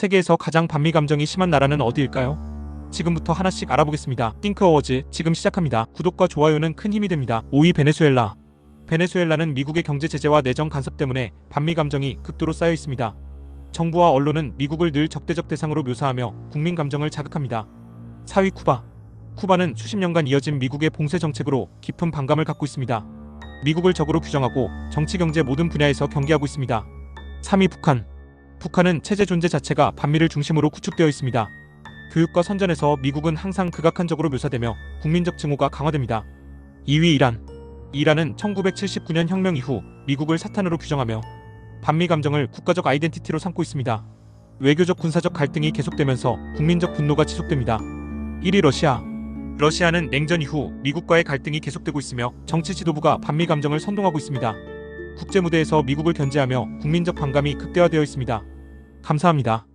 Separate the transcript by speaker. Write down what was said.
Speaker 1: 세계에서 가장 반미 감정이 심한 나라는 어디일까요? 지금부터 하나씩 알아보겠습니다. 띵크 어워즈 지금 시작합니다. 구독과 좋아요는 큰 힘이 됩니다. 5위 베네수엘라. 베네수엘라는 미국의 경제 제재와 내정 간섭 때문에 반미 감정이 극도로 쌓여 있습니다. 정부와 언론은 미국을 늘 적대적 대상으로 묘사하며 국민 감정을 자극합니다. 4위 쿠바. 쿠바는 수십 년간 이어진 미국의 봉쇄 정책으로 깊은 반감을 갖고 있습니다. 미국을 적으로 규정하고 정치 경제 모든 분야에서 경계하고 있습니다. 3위 북한. 북한은 체제 존재 자체가 반미를 중심으로 구축되어 있습니다. 교육과 선전에서 미국은 항상 극악한적으로 묘사되며 국민적 증오가 강화됩니다. 2위 이란. 이란은 1979년 혁명 이후 미국을 사탄으로 규정하며 반미 감정을 국가적 아이덴티티로 삼고 있습니다. 외교적 군사적 갈등이 계속되면서 국민적 분노가 지속됩니다. 1위 러시아. 러시아는 냉전 이후 미국과의 갈등이 계속되고 있으며 정치 지도부가 반미 감정을 선동하고 있습니다. 국제 무대에서 미국을 견제하며 국민적 반감이 극대화되어 있습니다. 감사합니다.